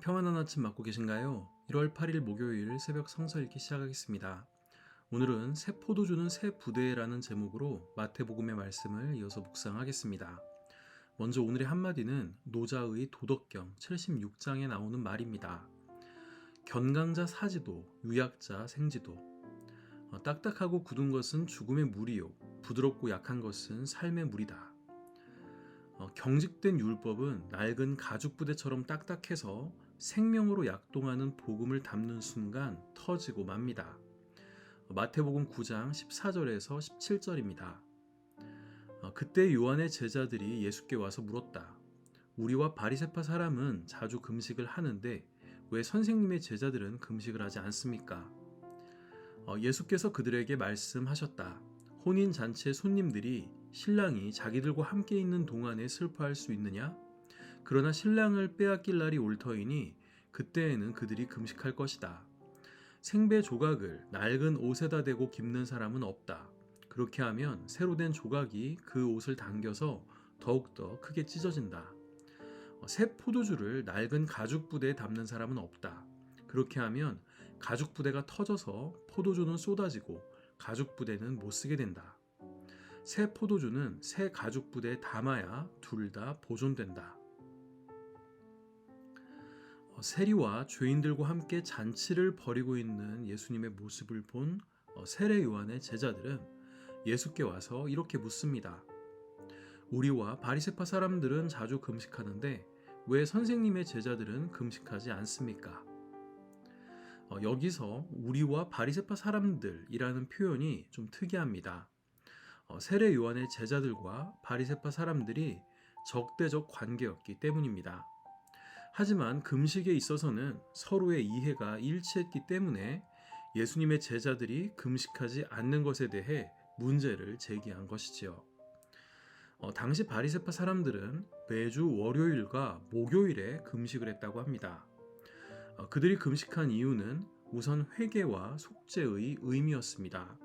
평안한 아침 맞고 계신가요? 1월 8일 목요일 새벽 성서 읽기 시작하겠습니다. 오늘은 새 포도 주는 새 부대라는 제목으로 마태복음의 말씀을 이어서 묵상하겠습니다. 먼저 오늘의 한마디는 노자의 도덕경 76장에 나오는 말입니다. 견강자 사지도, 유약자 생지도. 어, 딱딱하고 굳은 것은 죽음의 물이요, 부드럽고 약한 것은 삶의 물이다. 어, 경직된 율법은 낡은 가죽 부대처럼 딱딱해서 생명으로 약동하는 복음을 담는 순간 터지고 맙니다. 어, 마태복음 9장 14절에서 17절입니다. 어, 그때 요한의 제자들이 예수께 와서 물었다. 우리와 바리세파 사람은 자주 금식을 하는데 왜 선생님의 제자들은 금식을 하지 않습니까? 어, 예수께서 그들에게 말씀하셨다. 혼인 잔치의 손님들이 신랑이 자기들과 함께 있는 동안에 슬퍼할 수 있느냐? 그러나 신랑을 빼앗길 날이 올 터이니 그때에는 그들이 금식할 것이다. 생배 조각을 낡은 옷에다 대고 깁는 사람은 없다. 그렇게 하면 새로 된 조각이 그 옷을 당겨서 더욱더 크게 찢어진다. 어, 새 포도주를 낡은 가죽 부대에 담는 사람은 없다. 그렇게 하면 가죽 부대가 터져서 포도주는 쏟아지고 가죽 부대는 못 쓰게 된다. 새 포도주는 새 가죽 부대에 담아야 둘 다 보존된다. 어, 세리와 죄인들과 함께 잔치를 벌이고 있는 예수님의 모습을 본 어, 세례 요한의 제자들은 예수께 와서 이렇게 묻습니다. 우리와 바리세파 사람들은 자주 금식하는데 왜 선생님의 제자들은 금식하지 않습니까? 어, 여기서 우리와 바리세파 사람들이라는 표현이 좀 특이합니다. 어, 세례 요한의 제자들과 바리세파 사람들이 적대적 관계였기 때문입니다. 하지만 금식에 있어서는 서로의 이해가 일치했기 때문에 예수님의 제자들이 금식하지 않는 것에 대해 문제를 제기한 것이지요. 어, 당시 바리세파 사람들은 매주 월요일과 목요일에 금식을 했다고 합니다. 어, 그들이 금식한 이유는 우선 회개와 속죄의 의미였습니다.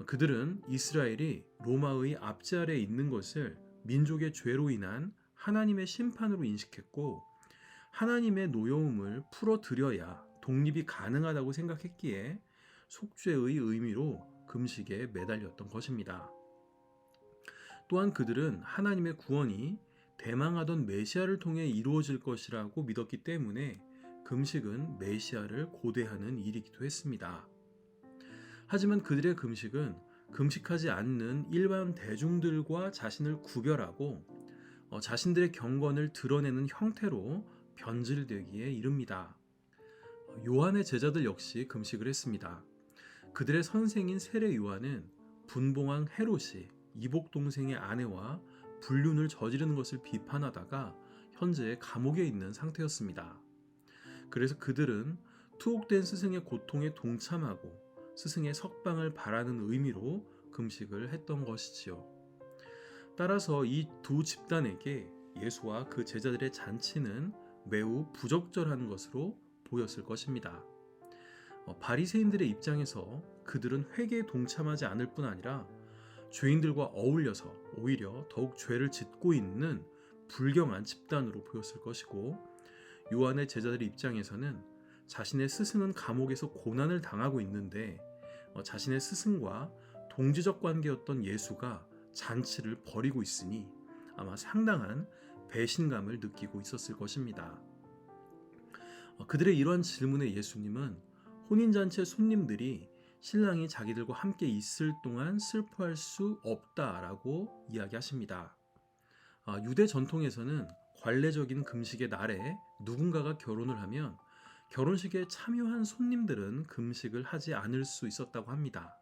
어, 그들은 이스라엘이 로마의 압제 아래 있는 것을 민족의 죄로 인한 하나님의 심판으로 인식했고 하나님의 노여움을 풀어드려야 독립이 가능하다고 생각했기에 속죄의 의미로 금식에 매달렸던 것입니다. 또한 그들은 하나님의 구원이 대망하던 메시아를 통해 이루어질 것이라고 믿었기 때문에 금식은 메시아를 고대하는 일이기도 했습니다. 하지만 그들의 금식은 금식하지 않는 일반 대중들과 자신을 구별하고 어, 자신들의 경건을 드러내는 형태로 변질되기에 이릅니다. 요한의 제자들 역시 금식을 했습니다. 그들의 선생인 세례 요한은 분봉왕 헤롯이 이복 동생의 아내와 불륜을 저지르는 것을 비판하다가 현재 감옥에 있는 상태였습니다. 그래서 그들은 투옥된 스승의 고통에 동참하고 스승의 석방을 바라는 의미로 금식을 했던 것이지요. 따라서 이 두 집단에게 예수와 그 제자들의 잔치는 매우 부적절한 것으로 보였을 것입니다. 어, 바리새인들의 입장에서 그들은 회개에 동참하지 않을 뿐 아니라 죄인들과 어울려서 오히려 더욱 죄를 짓고 있는 불경한 집단으로 보였을 것이고 요한의 제자들의 입장에서는 자신의 스승은 감옥에서 고난을 당하고 있는데 어, 자신의 스승과 동지적 관계였던 예수가 잔치를 벌이고 있으니 아마 상당한 배신감을 느끼고 있었을 것입니다. 어, 그들의 이러한 질문에 예수님은 혼인잔치 손님들이 신랑이 자기들과 함께 있을 동안 슬퍼할 수 없다라고 이야기하십니다. 아, 유대 전통에서는 관례적인 금식의 날에 누군가가 결혼을 하면 결혼식에 참여한 손님들은 금식을 하지 않을 수 있었다고 합니다.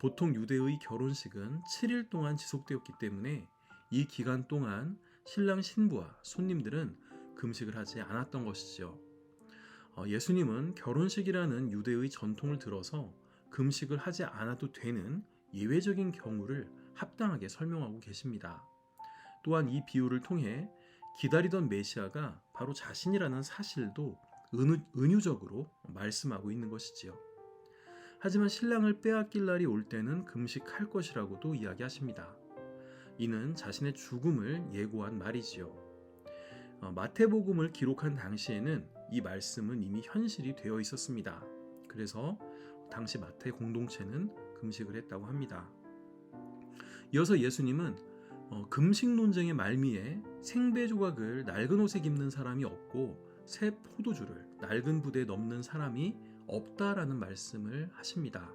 보통 유대의 결혼식은 7일 동안 지속되었기 때문에 이 기간 동안 신랑 신부와 손님들은 금식을 하지 않았던 것이죠. 어, 예수님은 결혼식이라는 유대의 전통을 들어서 금식을 하지 않아도 되는 예외적인 경우를 합당하게 설명하고 계십니다. 또한 이 비유를 통해 기다리던 메시아가 바로 자신이라는 사실도 은유, 적으로 말씀하고 있는 것이지요. 하지만 신랑을 빼앗길 날이 올 때는 금식할 것이라고도 이야기하십니다. 이는 자신의 죽음을 예고한 말이지요. 어, 마태복음을 기록한 당시에는 이 말씀은 이미 현실이 되어 있었습니다. 그래서 당시 마태 공동체는 금식을 했다고 합니다. 이어서 예수님은 어, 금식 논쟁의 말미에 생배 조각을 낡은 옷에 입는 사람이 없고 새 포도주를 낡은 부대에 넣는 사람이 없다라는 말씀을 하십니다.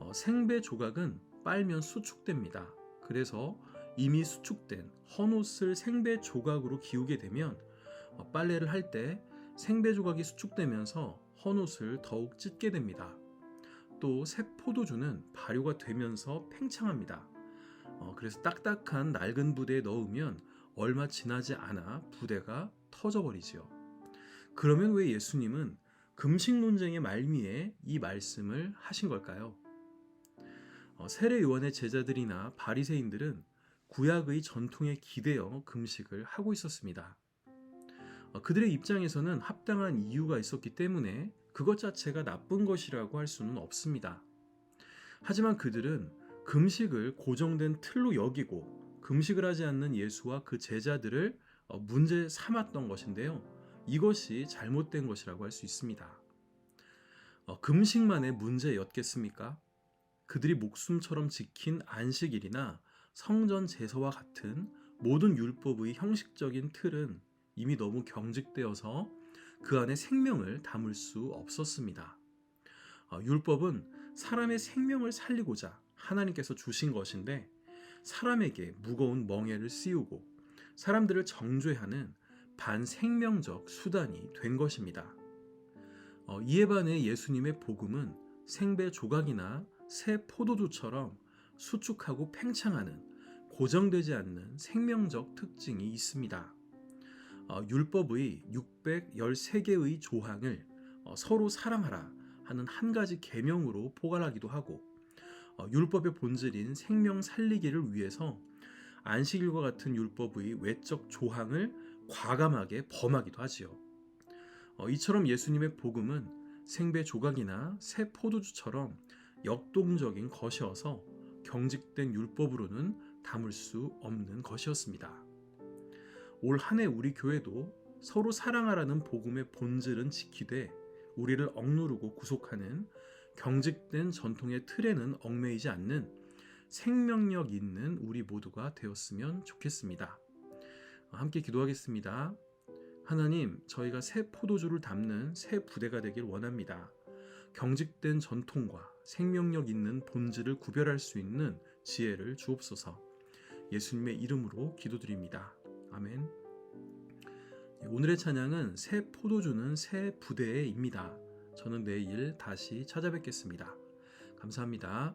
어, 생배 조각은 빨면 수축됩니다. 그래서 이미 수축된 헌옷을 생배 조각으로 기우게 되면 어, 빨래를 할 때 생배 조각이 수축되면서 헌옷을 더욱 찢게 됩니다. 또 새 포도주는 발효가 되면서 팽창합니다. 어, 그래서 딱딱한 낡은 부대에 넣으면 얼마 지나지 않아 부대가 터져버리지요. 그러면 왜 예수님은 금식 논쟁의 말미에 이 말씀을 하신 걸까요? 어, 세례 요한의 제자들이나 바리새인들은 구약의 전통에 기대어 금식을 하고 있었습니다. 어, 그들의 입장에서는 합당한 이유가 있었기 때문에 그것 자체가 나쁜 것이라고 할 수는 없습니다. 하지만 그들은 금식을 고정된 틀로 여기고 금식을 하지 않는 예수와 그 제자들을 어, 문제 삼았던 것인데요. 이것이 잘못된 것이라고 할 수 있습니다. 어, 금식만의 문제였겠습니까? 그들이 목숨처럼 지킨 안식일이나 성전 제서와 같은 모든 율법의 형식적인 틀은 이미 너무 경직되어서 그 안에 생명을 담을 수 없었습니다. 어, 율법은 사람의 생명을 살리고자 하나님께서 주신 것인데 사람에게 무거운 멍에를 씌우고 사람들을 정죄하는 반생명적 수단이 된 것입니다. 어, 이에 반해 예수님의 복음은 생배 조각이나 새 포도주처럼 수축하고 팽창하는 고정되지 않는 생명적 특징이 있습니다. 어, 율법의 613개의 조항을 어, 서로 사랑하라 하는 한 가지 계명으로 포괄하기도 하고 어, 율법의 본질인 생명 살리기를 위해서 안식일과 같은 율법의 외적 조항을 과감하게 범하기도 하지요. 어, 이처럼 예수님의 복음은 생배 조각이나 새 포도주처럼 역동적인 것이어서 경직된 율법으로는 담을 수 없는 것이었습니다. 올 한 해 우리 교회도 서로 사랑하라는 복음의 본질은 지키되 우리를 억누르고 구속하는 경직된 전통의 틀에는 얽매이지 않는 생명력 있는 우리 모두가 되었으면 좋겠습니다. 함께 기도하겠습니다. 하나님, 저희가 새 포도주를 담는 새 부대가 되길 원합니다. 경직된 전통과 생명력 있는 본질을 구별할 수 있는 지혜를 주옵소서. 예수님의 이름으로 기도드립니다. 아멘. 오늘의 찬양은 새 포도주는 새 부대입니다. 저는 내일 다시 찾아뵙겠습니다. 감사합니다.